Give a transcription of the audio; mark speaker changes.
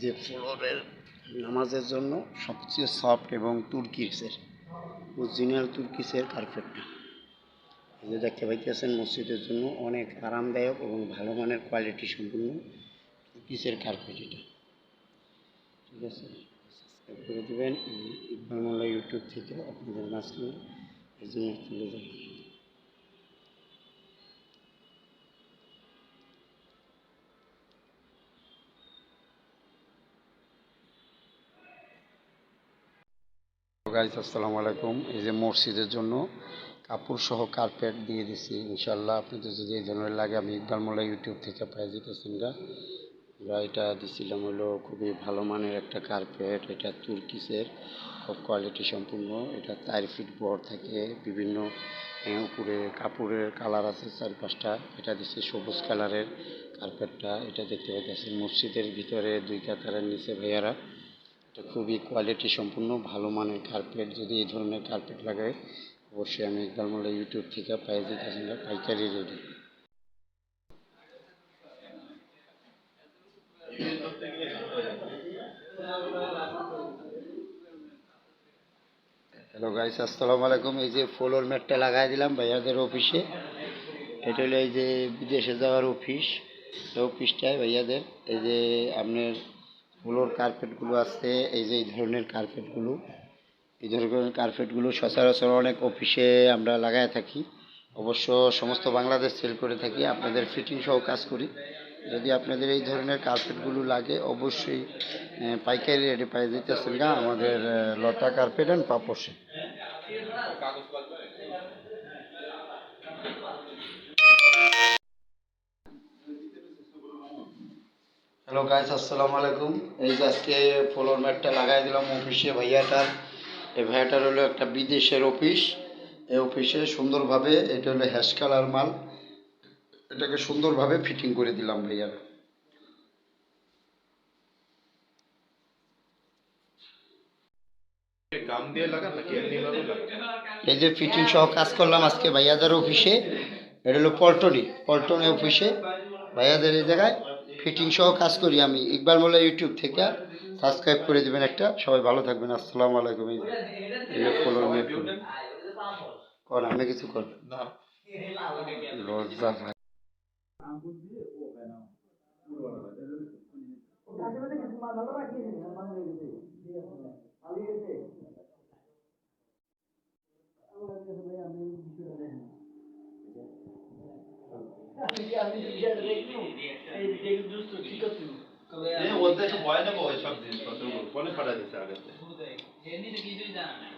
Speaker 1: যে ফ্লোরের নামাজের জন্য সবচেয়ে সফট এবং তুর্কিসের অরিজিনাল তুর্কিসের কার্পেটটা। যে দেখতে পাইতেছেন মসজিদের জন্য অনেক আরামদায়ক এবং ভালো মানের কোয়ালিটি সম্পূর্ণ তুর্কিসের কার্পেট এটা। ঠিক আছে? সাবস্ক্রাইব করে দেবেন। ইকবাল মোল্লা ইউটিউব থেকে আপনাদের মাঝখানে জন্য তুলে ধরি গাইজ আসসালামু আলাইকুম এই যে মসজিদের জন্য কাপড় সহ কার্পেট দিয়ে দিছি ইনশাল্লাহ আপনাদের যদি এই ধরনের লাগে, আমি ইকবাল মোল্লা ইউটিউব থেকে পাই যেতেছেন গা। আমরা এটা দিছিলাম হলো খুবই ভালো মানের একটা কার্পেট এটা তুর্কিসের, খুব কোয়ালিটি সম্পূর্ণ। এটা চার ফিট বড় থাকে, বিভিন্ন উপরে কাপড়ের কালার আছে চার পাঁচটা এটা দিচ্ছে সবুজ কালারের কার্পেটটা এটা দেখতে পাইতেছেন মসজিদের ভিতরে দুই কাতারের নিচে ভাইয়ারা। এটা খুবই কোয়ালিটি সম্পূর্ণ, ভালো মানের কার্পেট যদি এই ধরনের কার্পেট লাগায় অবশ্যই আমি ইকবাল মোল্লা ইউটিউব থেকে পাই দিতেছেন পাইকারি রেডি। হ্যালো গাইস আসসালামু আলাইকুম। এই যে ফ্লোর ম্যাটটা লাগাই দিলাম ভাইয়াদের অফিসে এটা হলো এই যে বিদেশে যাওয়ার অফিস অফিসটায় ভাইয়াদের, এই যে আপনার ফ্লোর কার্পেটগুলো আছে, এই যে এই ধরনের কার্পেটগুলো এই ধরনের কার্পেটগুলো সচরাচর অনেক অফিসে আমরা লাগায় থাকি। অবশ্য সমস্ত বাংলাদেশ সেল করে থাকি, আপনাদের ফিটিং সহ কাজ করি। যদি আপনাদের এই ধরনের কার্পেটগুলো লাগে, অবশ্যই পাইকারি রেটে পাই দিতেছেন গা আমাদের লতা কার্পেট অ্যান্ড পাপসে হ্যালো গাইস আসসালামু আলাইকুম এই যে আজকে ফ্লোর ম্যাটটা লাগাই দিলাম অফিসে ভাইয়াটার। এই ভাইয়াটার হলো একটা বিদেশের অফিস এই অফিসে সুন্দরভাবে এটা হলো হ্যাশ কালার মাল। এটাকে সুন্দরভাবে ফিটিং করে দিলাম ভাইয়ার এই যে ফিটিং সহ কাজ করলাম আজকে ভাইয়াদের অফিসে এটা হলো পল্টনি পল্টনি অফিসে ভাইয়াদের এই জায়গায় ফিটিং সহ কাজ করি আমি। ইকবাল মোল্লা ইউটিউব থেকে সাবস্ক্রাইব করে দেবেন একটা। সবাই ভালো থাকবেন। আসসালামু আলাইকুম। এই যে এই যে ফলোর মেট কর, আমি কিছু কর।
Speaker 2: না
Speaker 1: লজ্জা ভাই
Speaker 2: এই ওদের ভয় নেব ওই সব জিনিসপত্র পরে ফাটা দিচ্ছে আগে
Speaker 3: কিছুই জানা নাই